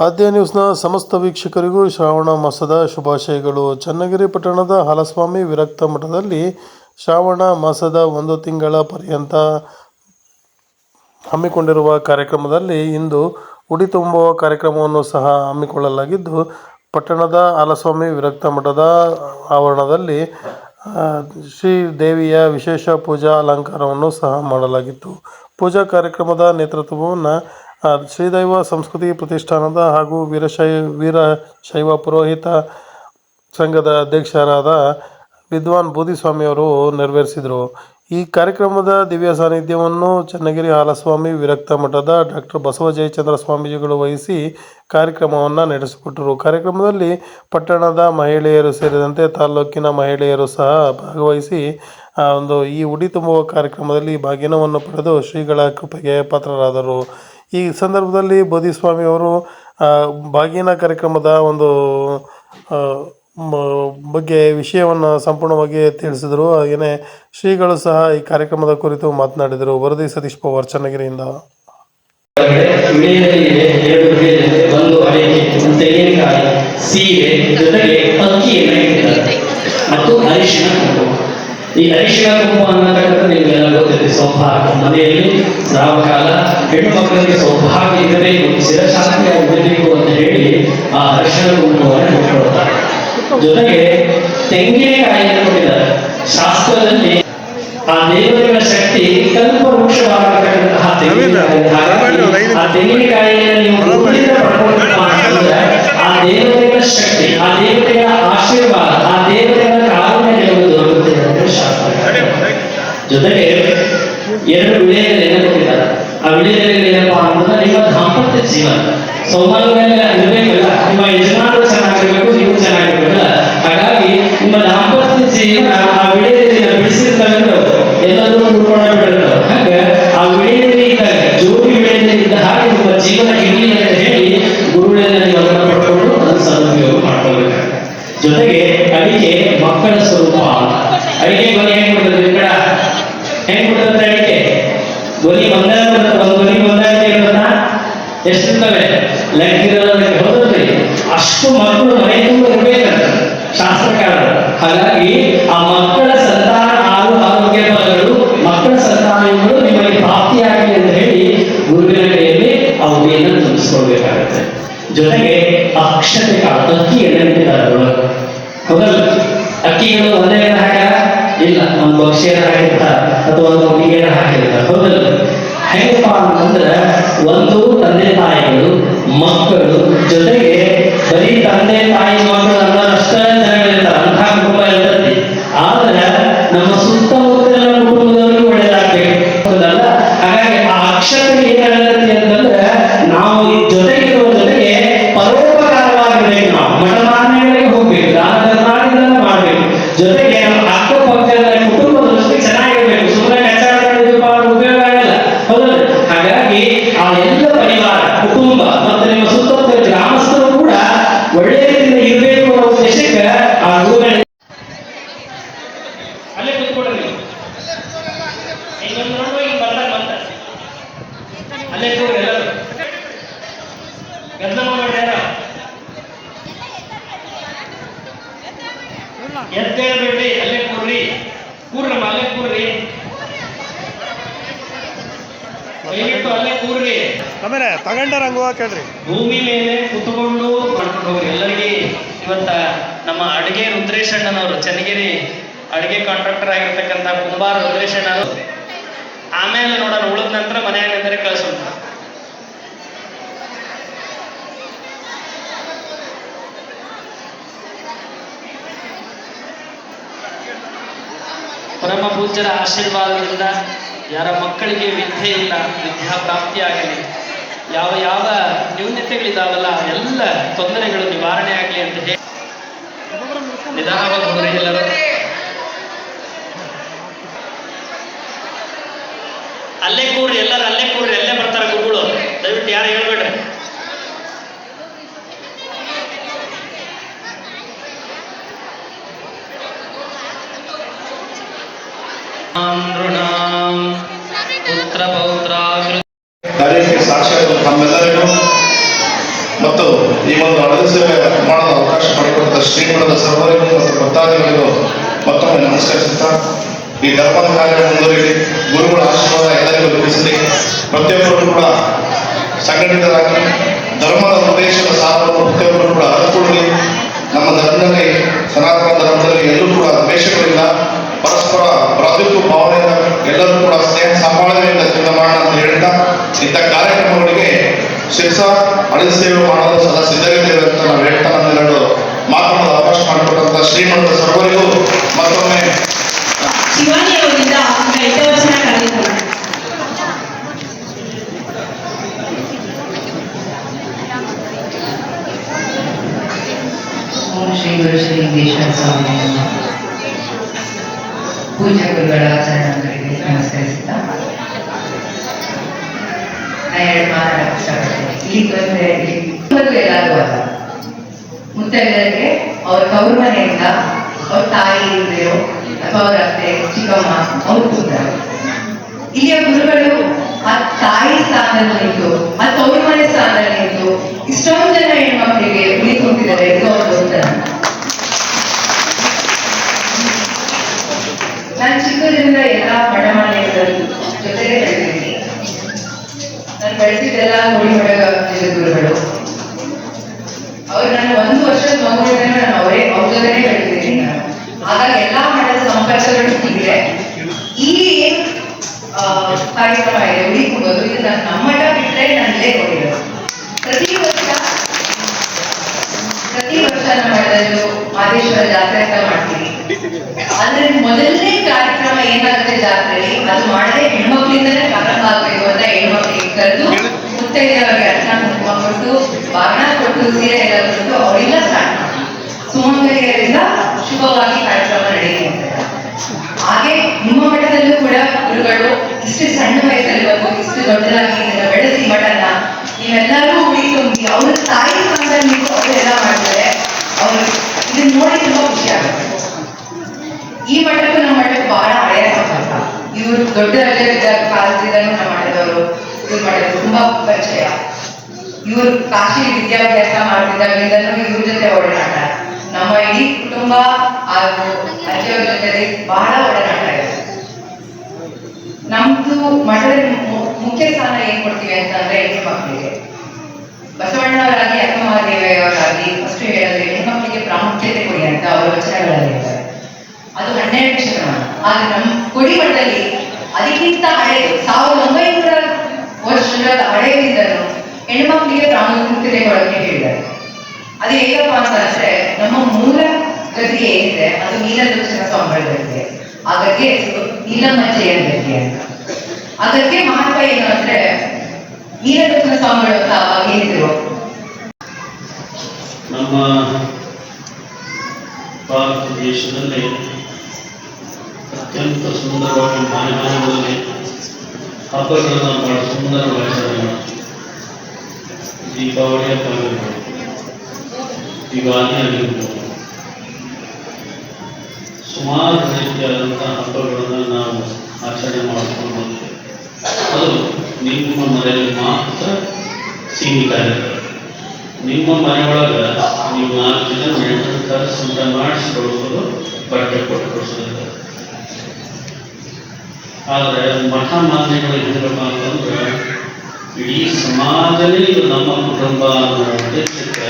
ಆದ್ಯ ನ್ಯೂಸ್ನ ಸಮಸ್ತ ವೀಕ್ಷಕರಿಗೂ ಶ್ರಾವಣ ಮಾಸದ ಶುಭಾಶಯಗಳು. ಚನ್ನಗಿರಿ ಪಟ್ಟಣದ ಹಾಲಸ್ವಾಮಿ ವಿರಕ್ತ ಮಠದಲ್ಲಿ ಶ್ರಾವಣ ಮಾಸದ ಒಂದು ತಿಂಗಳ ಪರ್ಯಂತ ಹಮ್ಮಿಕೊಂಡಿರುವ ಕಾರ್ಯಕ್ರಮದಲ್ಲಿ ಇಂದು ಉಡಿ ತುಂಬುವ ಕಾರ್ಯಕ್ರಮವನ್ನು ಸಹ ಹಮ್ಮಿಕೊಳ್ಳಲಾಗಿದ್ದು, ಪಟ್ಟಣದ ಹಾಲಸ್ವಾಮಿ ವಿರಕ್ತ ಮಠದ ಆವರಣದಲ್ಲಿ ಶ್ರೀ ದೇವಿಯ ವಿಶೇಷ ಪೂಜಾ ಅಲಂಕಾರವನ್ನು ಸಹ ಮಾಡಲಾಗಿತ್ತು. ಪೂಜಾ ಕಾರ್ಯಕ್ರಮದ ನೇತೃತ್ವವನ್ನು ಶ್ರೀದೈವ ಸಂಸ್ಕೃತಿ ಪ್ರತಿಷ್ಠಾನದ ಹಾಗೂ ವೀರಶೈ ವೀರಶೈವ ಪುರೋಹಿತ ಸಂಘದ ಅಧ್ಯಕ್ಷರಾದ ವಿದ್ವಾನ್ ಬೂದಿಸ್ವಾಮಿಯವರು ನೆರವೇರಿಸಿದರು. ಈ ಕಾರ್ಯಕ್ರಮದ ದಿವ್ಯ ಸಾನ್ನಿಧ್ಯವನ್ನು ಚನ್ನಗಿರಿ ಹಾಲಸ್ವಾಮಿ ವಿರಕ್ತ ಮಠದ ಡಾಕ್ಟರ್ ಬಸವ ಜಯಚಂದ್ರ ಸ್ವಾಮೀಜಿಗಳು ವಹಿಸಿ ಕಾರ್ಯಕ್ರಮವನ್ನು ನಡೆಸಿಕೊಟ್ಟರು. ಕಾರ್ಯಕ್ರಮದಲ್ಲಿ ಪಟ್ಟಣದ ಮಹಿಳೆಯರು ಸೇರಿದಂತೆ ತಾಲ್ಲೂಕಿನ ಮಹಿಳೆಯರು ಸಹ ಭಾಗವಹಿಸಿ ಒಂದು ಈ ಉಡಿ ತುಂಬುವ ಕಾರ್ಯಕ್ರಮದಲ್ಲಿ ಭಾಗಿನವನ್ನು ಪಡೆದು ಶ್ರೀಗಳ ಕೃಪೆಗೆ ಪಾತ್ರರಾದರು. ಈ ಸಂದರ್ಭದಲ್ಲಿ ಬೋಧಿ ಸ್ವಾಮಿ ಅವರು ಬಾಗಿನ ಕಾರ್ಯಕ್ರಮದ ಒಂದು ಬಗ್ಗೆ ವಿಷಯವನ್ನು ಸಂಪೂರ್ಣವಾಗಿ ತಿಳಿಸಿದರು. ಹಾಗೆಯೇ ಶ್ರೀಗಳು ಸಹ ಈ ಕಾರ್ಯಕ್ರಮದ ಕುರಿತು ಮಾತನಾಡಿದರು. ವರದಿ ಸತೀಶ್ ಪವಾರ್, ಚನ್ನಗಿರಿಯಿಂದ. ಮತ್ತು ಈ ಅರಿಶಿನ ಕುಂಕುಮ ಅನ್ನತಕ್ಕಂಥ ನಿಮಗೆಲ್ಲ ಗೊತ್ತಿದೆ, ಸೌಭಾಗ್ಯ. ಮನೆಯಲ್ಲಿ ರಾವಕಾಲ ಹೆಣ್ಣು ಮಕ್ಕಳಿಗೆ ಸೌಭಾಗ್ಯ ಇರಬೇಕು ಶಿರಶಾಂತಿಯಾಗಿರಬೇಕು ಅಂತ ಹೇಳಿ ಆ ಅರಿಶಿನ ಕುಂಕುಮವನ್ನು ಇಟ್ಕೊಳ್ತಾರೆ ಜೊತೆಗೆ ತೆಂಗಿನಕಾಯಿಯನ್ನು ಕೊಟ್ಟಿದ್ದಾರೆ. ಶಾಸ್ತ್ರದಲ್ಲಿ ಆ ದೇವರಿನ ಶಕ್ತಿ ಕಲ್ಪ ವೃಕ್ಷವಾಗಿರತಕ್ಕಂತಹ ತೆಂಗಿನಕಾಯಿ ಆ ತೆಂಗಿನಕಾಯಿಯನ್ನು ನೀವು ಆ ದೇವರಿನ ಶಕ್ತಿ, ಆ ದೇವತೆಯ ಆಶೀರ್ವಾದ, ಆ ದೇವತೆಯ ಕಾರಣ ಶಾಸ್ತ್ರ ಜೊತೆಗೆ ಎರಡು ವಿಳೆಯನ್ನ ಕೊಟ್ಟಿದ್ದಾರೆ? ಆ ವಿಳೆಯಲ್ಲಿ ಏನಪ್ಪಾ ಅಂತಂದ್ರೆ ನಿಮ್ಮ ದಾಂಪತ್ಯ ಜೀವನ. ಸೌಭಾಗ್ಯ ಇರಬೇಕಲ್ಲ, ನಿಮ್ಮ ಯಜಮಾನರು ಚೆನ್ನಾಗಿರ್ಬೇಕು, ನೀವು ಚೆನ್ನಾಗಿರ್ಬೇಕಲ್ಲ. ಹಾಗಾಗಿ ನಿಮ್ಮ ದಾಂಪತ್ಯ ಜೀವನ ಒಂದು ತಂದೆ ತಾಯಿಗಳು ಮಕ್ಕಳು ಜೊತೆಗೆ ಬರೀ ತಂದೆ ತಾಯಿ ಎದ್ದೇಳ್ಬೇಡ್ರಿ ಅಲ್ಲೇ ಕೂರ್ರಿ. ಕೂರ್ರಮ್ಮ ಅಲ್ಲೇ ಕೂರ್ರಿ. ದಯವಿಟ್ಟು ಅಲ್ಲೇ ಕೂರ್ರಿ. ಆಮೇಲೆ ತಗೊಂಡಾರ ಹಂಗ ಕೇಳ್ರಿ. ಭೂಮಿ ಮೇಲೆ ಕುತ್ಕೊಂಡು ಮಾಡ್ಕೊಂಡು ಎಲ್ಲರಿಗೆ ಇವತ್ತ ನಮ್ಮ ಅಡುಗೆ ರುದ್ರೇಶಣ್ಣನವರು ಚನ್ನಗಿರಿ ಅಡುಗೆ ಕಾಂಟ್ರಾಕ್ಟರ್ ಆಗಿರ್ತಕ್ಕಂಥ ಕುಂಬಾರ ರುದ್ರೇಶಣ್ಣನವರು. ಆಮೇಲೆ ನೋಡೋಣ ಉಳಿದ ನಂತರ ಮನೆಯಾಗಂದ್ರೆ ಕಳ್ಸೋಣ. ಪರಮ ಪೂಜ್ಯರ ಆಶೀರ್ವಾದದಿಂದ ಯಾರ ಮಕ್ಕಳಿಗೆ ವಿದ್ಯೆ ಇಲ್ಲ ವಿದ್ಯಾ ಪ್ರಾಪ್ತಿಯಾಗಲಿ. ಯಾವ ಯಾವ ನ್ಯೂನತೆಗಳಿದಾವಲ್ಲ, ಎಲ್ಲ ತೊಂದರೆಗಳು ನಿವಾರಣೆ ಆಗಲಿ ಅಂತ ಹೇಳಿ. ಅಲ್ಲೇ ಕೂಡ್ರಿ ಎಲ್ಲರೂ ಅಲ್ಲೇ ಕೂಡ್ರಿ ಅಲ್ಲೇ ಬರ್ತಾರೆ ಗುರುಗಳು. ದಯವಿಟ್ಟು ಯಾರು ಹೇಳ್ಬೇಡ್ರಿ. ಕಾರ್ಯಕ್ಕೆ ಸಾಕ್ಷಿಯಾದ ತಮ್ಮೆಲ್ಲರಿಗೂ ಮತ್ತು ಈ ಒಂದು ಅಳದ ಸೇವೆ ಮಾಡಲು ಅವಕಾಶ ಮಾಡಿಕೊಟ್ಟ ಶ್ರೀಮಠದ ಸರ್ವರಿಗೂ ಮತ್ತು ಭಕ್ತಾದಿಗಳಿಗೂ ಮತ್ತೊಮ್ಮೆ ನಮಸ್ಕರಿಸುತ್ತಾ, ಈ ಧರ್ಮದ ಕಾರ್ಯ ಮುಂದುವರಿಲಿ ಗುರುಗಳ ಆಶೀರ್ವಾದ ಎಲ್ಲರಿಗೂ ಲಭಿಸಲಿ. ಪ್ರತಿಯೊಬ್ಬರು ಕೂಡ ಸಂಘಟಿತರಾಗಿ ಧರ್ಮದ ಉದ್ದೇಶದ ಸಾರವನ್ನು ಪ್ರತಿಯೊಬ್ಬರು ಕೂಡ ಅರ್ಥಕೊಳ್ಳಿ ನಮ್ಮ ಧರ್ಮದಲ್ಲಿ, ಸನಾತನ ಧರ್ಮದಲ್ಲಿ ಎಲ್ಲರೂ ಕೂಡ ದ್ವೇಷಗಳಿಂದ ಪರಸ್ಪರ ಬ್ರತುಕು ಭಾವನೆಯಿಂದ ಎಲ್ಲರೂ ಕೂಡ ಸ್ನೇಹ ಸಂಬಳದಿಂದ ಜೀವನ ಮಾಡೋಣ ಅಂತ ಹೇಳ್ತಾ ಇಂಥ ಕಾರ್ಯಕ್ರಮಗಳಿಗೆ ಶಿರ್ಸ ಅಳಿದ ಸೇವೆ ಮಾಡಲು ಸದಾ ಸಿದ್ಧರಿದ್ದೇವೆ ಅಂತ ನಾವು ಹೇಳ್ತಾ ನಮ್ಮೆರಡು ಮಾತನಾಡಲು ಅವಕಾಶ ಮಾಡಿಕೊಟ್ಟಂತ ಶ್ರೀಮಂತ ಸರ್ವರಿಗೂ ಮತ್ತೊಮ್ಮೆ ಮುತ್ತೈದರಿಗೆ ಅವ್ರ ತವರು ಮನೆಯಿಂದ ಅವ್ರ ತಾಯಿ ಇಲ್ದಿರೋ ಅಥವಾ ಅವ್ರ ಅತ್ತೆ ಚಿಕ್ಕಮ್ಮ ಅವ್ರು ಕೂತಾರೆ ಇಲ್ಲಿಯ ಗುರುಗಳು ಆ ತಾಯಿ ಸ್ಥಾನದಲ್ಲಿ ನಿಂತು, ಆ ತವರು ಮನೆ ಸ್ಥಾನದಲ್ಲಿ ನಿಂತು ಇಷ್ಟೊಂದು ಜನ ಹೆಣ್ಮಕ್ಳಿಗೆ ಉಳಿ ಕುಂತಿದ್ದಾರೆ. ಅವ್ರ ದೊಡ್ಡತನ ನಾನು ಚಿಕ್ಕದ್ರಿಂದ ಎಲ್ಲ ಬಡಮನೆಗಳ ಜೊತೆಗೆ ಬೆಳೆದಿದ್ದೀನಿ. ನಾನು ಬೆಳೆಸಿದ್ದೆಲ್ಲ ನೋಡಿ ಮಡಗ ಗುರುಗಳು. ಅವ್ರು ನಾನು ಒಂದು ವರ್ಷದ ಮಗುವಿನ ನಾನು ಅವರೇ ಅವ್ರ ಜೊತೆನೆ ಬೆಳೆದಿದ್ದೀನಿ ನಾನು ಹಾಗಾಗಿ ಎಲ್ಲಾ ಮಠದ ಸಂಪರ್ಕಗಳು ಇದೆ ಈ ಕಾರ್ಯಕ್ರಮ ಇದೆ ಕುಂಬೋದು ಇದು ನಾನು ನಮ್ಮ ಮಠ ಬಿಟ್ಟರೆ ನಾನು ಇಲ್ಲೇ ಕೊಡಿರೋದು ಪ್ರತಿ ವರ್ಷ ಪ್ರತಿ ವರ್ಷ ನಮ್ಮ ಮಠದಲ್ಲೂ ಮಹದೇಶ್ವರ ಜಾತ್ರೆ ಅಂತ ಮಾಡ್ತೀವಿ. ಆದ್ರೆ ಮೊದಲನೇ ಕಾರ್ಯಕ್ರಮ ಏನಾಗುತ್ತೆ ಜಾತ್ರೆಯಲ್ಲಿ? ಅದು ಮಾಡದೆ ಹೆಣ್ಮಕ್ಳಿಂದಲೇ ಪ್ರಾರಂಭ ಆಗ್ಬೇಕು ಅಂತ ಹೆಣ್ಮಕ್ಳಿಗೆ ಕರೆದು ಮುತ್ತೈದೆಯವರಿಗೆ ಅರ್ಶನ ಕುಂಕುಮ ಕೊಟ್ಟು ಬಾರಣ ಕೊಟ್ಟು ಸೀರೆ ಇರೋದ್ರಿಂದ ಅವರೆಲ್ಲ ಸ್ಟಾರ್ಟ್ ಮಾಡ್ತಾರೆ ಶುಭವಾಗಿ ಕಾರ್ಯಕ್ರಮ ನಡೆಯುತ್ತೆ. ಹಾಗೆ ನಿಮ್ಮ ಮಠದಲ್ಲೂ ಕೂಡ ಗುರುಗಳು ಇಷ್ಟು ಸಣ್ಣ ವಯಸ್ಸಲ್ಲಿ ಬಂದು ಇಷ್ಟು ದೊಡ್ಡದಾಗಿ ಬೆಳೆಸಿ ಮಠನ ನೀವೆಲ್ಲರೂ ಉಳಿ ಅವ್ರ ತಾಯಿ ಸ್ಥಾನದಲ್ಲಿ ನೀವು ಅವರೆಲ್ಲ ಮಾಡ್ತಾರೆ ಅವರು ಇದನ್ನ ನೋಡಿ ತುಂಬಾ ಖುಷಿ ಆಗುತ್ತೆ. ಈ ಮಠಕ್ಕೂ ನಮ್ಮ ಮಠಕ್ಕೆ ಬಹಳ ಹಳೆಯ ಸಂಬಂಧ. ಇವರು ದೊಡ್ಡ ರಜೆ ಕಾಲದಿಂದಲೂ ಮಠಕ್ಕೆ ತುಂಬಾ ಪರಿಚಯ. ಇವರು ಕಾಶಿ ವಿದ್ಯಾಭ್ಯಾಸ ಮಾಡ್ತಿದ್ದಾಗಲಿಂದಲೂ ಇವ್ರ ಜೊತೆ ಒಡನಾಟ. ನಮ್ಮ ಇಡೀ ಕುಟುಂಬ ಹಾಗೂ ಅಜ್ಜಿಯವ್ರ ಜೊತೆ ಬಹಳ ಒಡನಾಟ ಇದೆ. ನಮ್ದು ಮಠದ ಮುಖ್ಯ ಸ್ಥಾನ ಏನ್ ಕೊಡ್ತೀವಿ ಅಂತಂದ್ರೆ ಹೆಣ್ಣು ಮಕ್ಕಳಿಗೆ. ಬಸವಣ್ಣವರಾಗಿ ಅಕ್ಕಮಹಾದೇವಿಯವರಾಗಿ ಫಸ್ಟ್ ಹೇಳಿದ್ರೆ ಹೆಣ್ಮಕ್ಳಿಗೆ ಪ್ರಾಮುಖ್ಯತೆ ಕೊಡಿ ಅಂತ ಅವರ ವಚನಗಳಲ್ಲಿ ಅದು ಹನ್ನೆರಡು ಶತಮಾನ. ಆದ್ರೆ ನಮ್ ಕೊಡಿ ಪ್ರಾಮುಖ್ಯತೆ ಬಳಕೆ ಹೇಳಿದ್ದಾರೆ. ಅದು ಹೇಗಪ್ಪ ನಮ್ಮ ಮೂಲ ಗತಿ ಏನಿದೆ, ಅದು ನೀಲಲೋಚನ ಸ್ವಾಮಿಗಳ ಗದ್ದೆ ಆ ಹೆಸರು ನೀಲಮಜ್ಜೆಯ ಗತಿ ಅಂತ. ಆ ಮಹತ್ವ ಏನು ಅಂದ್ರೆ ನೀಲಲೋಚನ ಸ್ವಾಮಿಗಳು ಅಂತ ಅವಾಗ ಹೇಳಿದ್ರು. ನಮ್ಮ ಭಾರತ ದೇಶದಲ್ಲಿ ಅತ್ಯಂತ ಸುಂದರವಾಗಿ ಮನೆ ಮನೆಗಳಲ್ಲಿ ಹಬ್ಬಗಳನ್ನು ಬಹಳ ಸುಂದರವಾಗಿ ದೀಪಾವಳಿ ಹಬ್ಬ ಯುಗಾದಿ ಸುಮಾರು ರೀತಿಯಾದಂಥ ಹಬ್ಬಗಳನ್ನು ನಾವು ಆಚರಣೆ ಮಾಡಿಕೊಂಡು ಅದು ನಿಮ್ಮ ಮನೆಯಲ್ಲಿ ಮಾತ್ರ ಸೀಮಿತ ಆಗಿರ್ತದೆ ನಿಮ್ಮ ಮನೆಯೊಳಗೆ ನೀವು ನಾಲ್ಕು ಜನ ನೆಂಟರ ಕರೆಸಂತ ಮಾಡಿಸಿಕೊಳ್ಳುವುದು ಬಟ್ಟೆ ಕೊಟ್ಟು ಕೊಡಿಸೋದಿಲ್ಲ ಆದರೆ ಮಠ ಮಾನ್ಯಗಳು ಹೇಳಬೇಕು ಅಂತಂದ್ರೆ ಇಡೀ ಸಮಾಜನೇ ಇದು ನಮ್ಮ ಕುಟುಂಬ ಅನ್ನೋ ಉದ್ದೇಶಕ್ಕೆ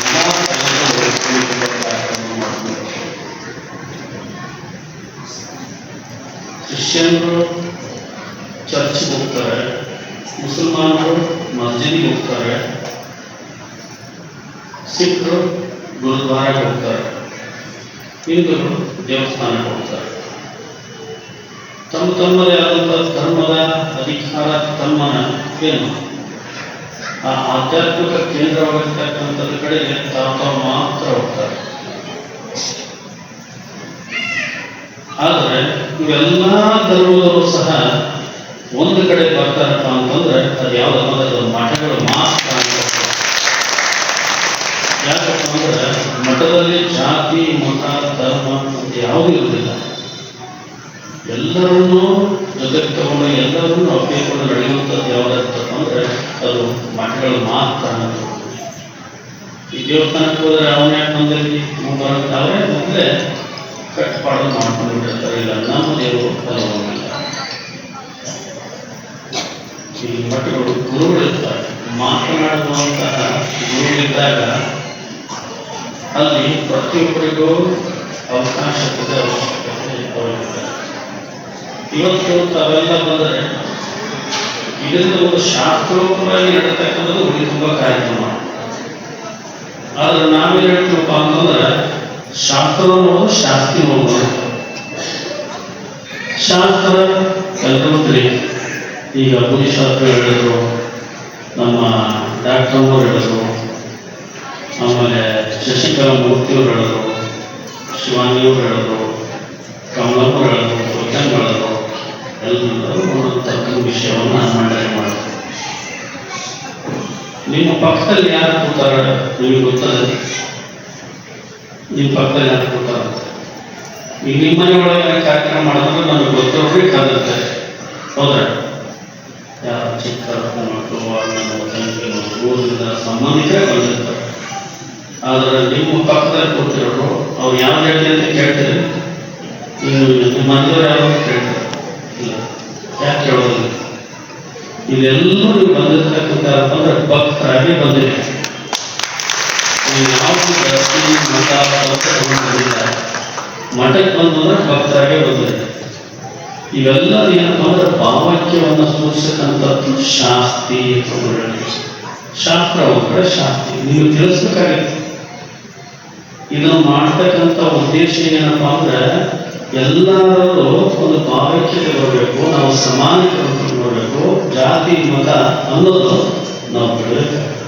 ಎಲ್ಲ ಜನರು ಒಗ್ಗೂಡಿ ಕಾರ್ಯಕ್ರಮ ಮಾಡ್ತಾರೆ. ಕ್ರಿಶ್ಚಿಯನ್ರು ಚರ್ಚ್ಗೆ ಹೋಗ್ತಾರೆ, ಮುಸಲ್ಮಾನರು ಮಸ್ಜಿದ್ಗೆ ಹೋಗ್ತಾರೆ ಸಿಖ್ರು ಗುರುದ್ವಾರಕ್ಕೆ ಹೋಗ್ತಾರೆ ಹಿಂದೂರು ದೇವಸ್ಥಾನಕ್ಕೆ ಹೋಗ್ತಾರೆ ತಮ್ಮ ತಮ್ಮದೇ ಆದಂಥ ಧರ್ಮದ ಅಧಿಕಾರ ತಮ್ಮನ ಏನು? ಆ ಆಧ್ಯಾತ್ಮಿಕ ಕೇಂದ್ರವಾಗಿರ್ತಕ್ಕಂಥದ್ರ ಕಡೆಗೆ ತಾಪ ತಾವು ಮಾತ್ರ ಹೋಗ್ತಾರೆ. ಆದರೆ ಇವೆಲ್ಲ ಧರ್ಮದವರು ಸಹ ಒಂದು ಕಡೆ ಬರ್ತಾರಪ್ಪ ಅಂತಂದ್ರೆ ಅದು ಯಾವ ಅದು ಮಠಗಳು ಮಾತ್ರ ಯಾಕಪ್ಪ ಅಂದ್ರೆ ಮಠದಲ್ಲಿ ಜಾತಿ, ಮತ, ಧರ್ಮ ಅಂತ ಯಾವುದೂ ಇರುವುದಿಲ್ಲ ಎಲ್ಲರನ್ನೂ ಜಗತ್ತವನ್ನು ಎಲ್ಲರನ್ನೂ ಅಪ್ಪಿಕೊಂಡು ನಡೆಯುವಂಥದ್ದು ಯಾವುದಂತಪ್ಪ ಅಂದ್ರೆ ಅದು ಮಠಗಳು ಮಾತ್ರ ಈ ದೇವಸ್ಥಾನಕ್ಕೆ ಹೋದ್ರೆ ಅವನ ಯಾಕೆ ಬಂದಲ್ಲಿ ಬರೋದು ಅಂದ್ರೆ ಕಟ್ಟುಪಾಡು ಮಾಡ್ಕೊಂಡು ಬಿಟ್ಟಿರ್ತಾರೆ. ಇಲ್ಲ, ನಮ್ಮ ದೇವರು ಫಲವಾಗಿಲ್ಲ ಈ ಮಠಗಳು ಗುರುಗಳಿರ್ತಾರೆ. ಮಾತನಾಡುವಂತಹ ಗುರುಗಳಿದ್ದಾಗ ಅಲ್ಲಿ ಪ್ರತಿಯೊಬ್ಬರಿಗೂ ಅವಕಾಶದ ಅವಶ್ಯಕತೆ ಅವರಿಗಿರ್ತದೆ ಇವತ್ತು ತಾವೆಲ್ಲ ಬಂದರೆ ಇದರಿಂದ ಒಂದು ಶಾಸ್ತ್ರೋಕ್ತವಾಗಿ ನಡೀತಕ್ಕಂಥದ್ದು ಉಳಿ ತುಂಬ ಕಾರ್ಯಕ್ರಮ. ಆದ್ರೆ ನಾವೇನು ಹೇಳ್ತೀವಪ್ಪ ಅಂತಂದ್ರೆ ಶಾಸ್ತ್ರ ನೋಡೋದು ಶಾಸ್ತಿ ನೋಡೋದು ಶಾಸ್ತ್ರ ಕಲ್ಪಂತ್ರಿ ಈಗ ಬುದ್ಧಿಶಾಸ್ತ್ರ ಹೇಳಿದ್ರು, ನಮ್ಮ ಡಾಕ್ಟರ್ ಅವರು ಹೇಳಿದ್ರು, ಆಮೇಲೆ ಶಶಿಕಲಾ ಮೂರ್ತಿಯವರು ಹೇಳಿದ್ರು, ಶಿವಾನಿಯವರು ಹೇಳಿದ್ರು ಕಮಲಪ್ಪ ಹೇಳಿದ್ರು. ಪಕ್ಕದಲ್ಲಿ ಯಾರು ಕೂತಾರ ನಿಮಗೆ ಗೊತ್ತದ ನಿಮ್ಮ ಪಕ್ಕದಲ್ಲಿ ಯಾರು ಕೂತಾರ? ಈಗ ನಿಮ್ಮ ಮನೆ ಒಳಗೆ ಕಾರ್ಯಕ್ರಮ ಮಾಡಿದ್ರೆ, ನಮ್ಗೆ ಗೊತ್ತವ್ರಿಗೆ ಕಲಿತೆ ಹೌದಾ ಯಾರು ಚಿಕ್ಕ ಮಕ್ಕಳು ಅಣ್ಣನೋ ತಂಗಿನೋ ಊರಿನ ಸಂಬಂಧಿಕರೇ ಬಂದಿರ್ತಾರೆ. ಆದ್ರೆ ನಿಮ್ಮ ಪಕ್ಕದಲ್ಲಿ ಕೂತಿರೋರು, ಅವ್ರು ಯಾವ ಹೇಳ್ತಿ ಅಂತ ಕೇಳ್ತೀರಿ ನೀವು ನಿಮ್ಮ ಮನೆಯವ್ರು ಯಾರು ಕೇಳ್ತಾರೆ. ಇಲ್ಲ. ಯಾಕೆ ಕೇಳೋದಿಲ್ಲ? ಇದೆಲ್ಲೂ ನೀವು ಬಂದಿರ್ತಕ್ಕಂಥ ಅಂದ್ರೆ ಭಕ್ತರಾಗಿ ಬಂದಿದೆ ಯಾವುದು ಜಾಸ್ತಿ ಮಠ ಬಂದಿಲ್ಲ. ಮಠಕ್ಕೆ ಬಂದಂದ್ರೆ ಭಕ್ತರಾಗೆ ಬಂದಿದೆ ಇವೆಲ್ಲ ಏನಪ್ಪ ಅಂದ್ರೆ ಭಾವಾಕ್ಯವನ್ನು ಸೂಚಿಸತಕ್ಕಂಥದ್ದು ಶಾಸ್ತಿ ಶಾಸ್ತ್ರ ಒಬ್ಬರ ಶಾಸ್ತಿ. ನೀವು ತಿಳಿಸ್ಬೇಕಾಗಿತ್ತು. ಇದನ್ನು ಮಾಡ್ತಕ್ಕಂಥ ಉದ್ದೇಶ ಏನಪ್ಪ ಅಂದ್ರೆ ಎಲ್ಲರೂ ಒಂದು ಭಾವೈಕ್ಯತೆ ಬರಬೇಕು. ನಾವು ಸಮಾನತೆ ಬರಬೇಕು ಜಾತಿ ಮತ ಅನ್ನೋದು ನಾವು ಬಿಡಬೇಕು.